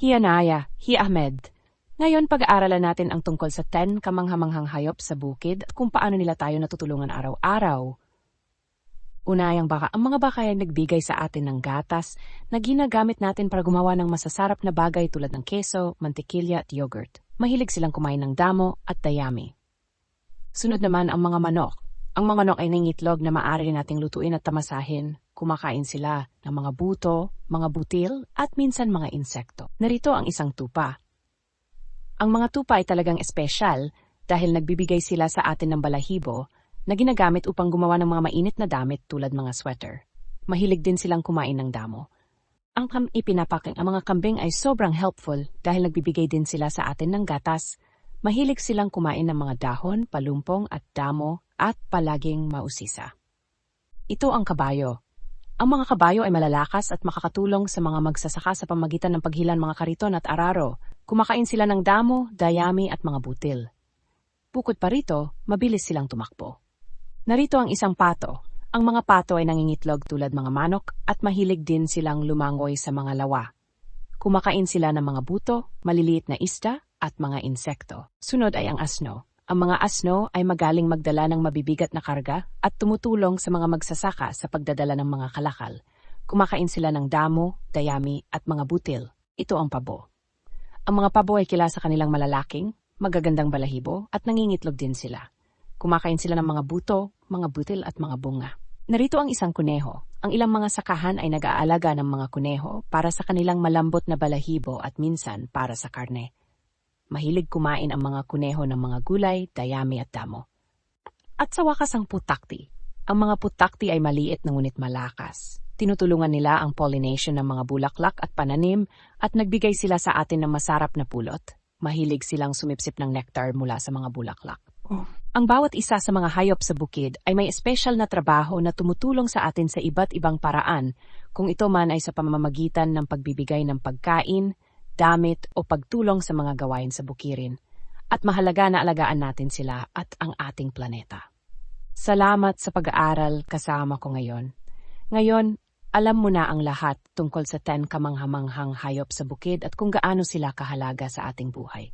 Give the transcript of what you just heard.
Hianaya, Hi Ahmed. Ngayon pag-aaralan natin ang tungkol sa 10 kamanghamanghang hayop sa bukid at kung paano nila tayo natutulungan araw-araw. Unayang baka, ang mga baka ay nagbigay sa atin ng gatas na ginagamit natin para gumawa ng masasarap na bagay tulad ng keso, mantikilya at yogurt. Mahilig silang kumain ng damo at dayami. Sunod naman ang mga manok. Ang mga manok ay nangitlog na maaari nating lutuin at tamasahin. Kumakain sila ng mga buto, mga butil, at minsan mga insekto. Narito ang isang tupa. Ang mga tupa ay talagang espesyal dahil nagbibigay sila sa atin ng balahibo na ginagamit upang gumawa ng mga mainit na damit tulad mga sweater. Mahilig din silang kumain ng damo. Ang kam ipinapaking ang mga kambing ay sobrang helpful dahil nagbibigay din sila sa atin ng gatas. Mahilig silang kumain ng mga dahon, palumpong at damo at palaging mausisa. Ito ang kabayo. Ang mga kabayo ay malalakas at makakatulong sa mga magsasaka sa pamagitan ng paghilan mga kariton at araro. Kumakain sila ng damo, dayami at mga butil. Bukod pa rito, mabilis silang tumakbo. Narito ang isang pato. Ang mga pato ay nangingitlog tulad mga manok at mahilig din silang lumangoy sa mga lawa. Kumakain sila ng mga buto, maliliit na isda at mga insekto. Sunod ay ang asno. Ang mga asno ay magaling magdala ng mabibigat na karga at tumutulong sa mga magsasaka sa pagdadala ng mga kalakal. Kumakain sila ng damo, dayami at mga butil. Ito ang pabo. Ang mga pabo ay kilala sa kanilang malalaking, magagandang balahibo at nangingitlog din sila. Kumakain sila ng mga buto, mga butil at mga bunga. Narito ang isang kuneho. Ang ilang mga sakahan ay nag-aalaga ng mga kuneho para sa kanilang malambot na balahibo at minsan para sa karne. Mahilig kumain ang mga kuneho ng mga gulay, dayami at damo. At sa wakas ang putakti. Ang mga putakti ay maliit na ngunit malakas. Tinutulungan nila ang pollination ng mga bulaklak at pananim at nagbigay sila sa atin ng masarap na pulot. Mahilig silang sumipsip ng nectar mula sa mga bulaklak. Ang bawat isa sa mga hayop sa bukid ay may espesyal na trabaho na tumutulong sa atin sa iba't ibang paraan, kung ito man ay sa pamamagitan ng pagbibigay ng pagkain, damit o pagtulong sa mga gawain sa bukirin. At mahalaga na alagaan natin sila at ang ating planeta. Salamat sa pag-aaral kasama ko ngayon. Ngayon, alam mo na ang lahat tungkol sa 10 kamanghamanghang hayop sa bukid at kung gaano sila kahalaga sa ating buhay.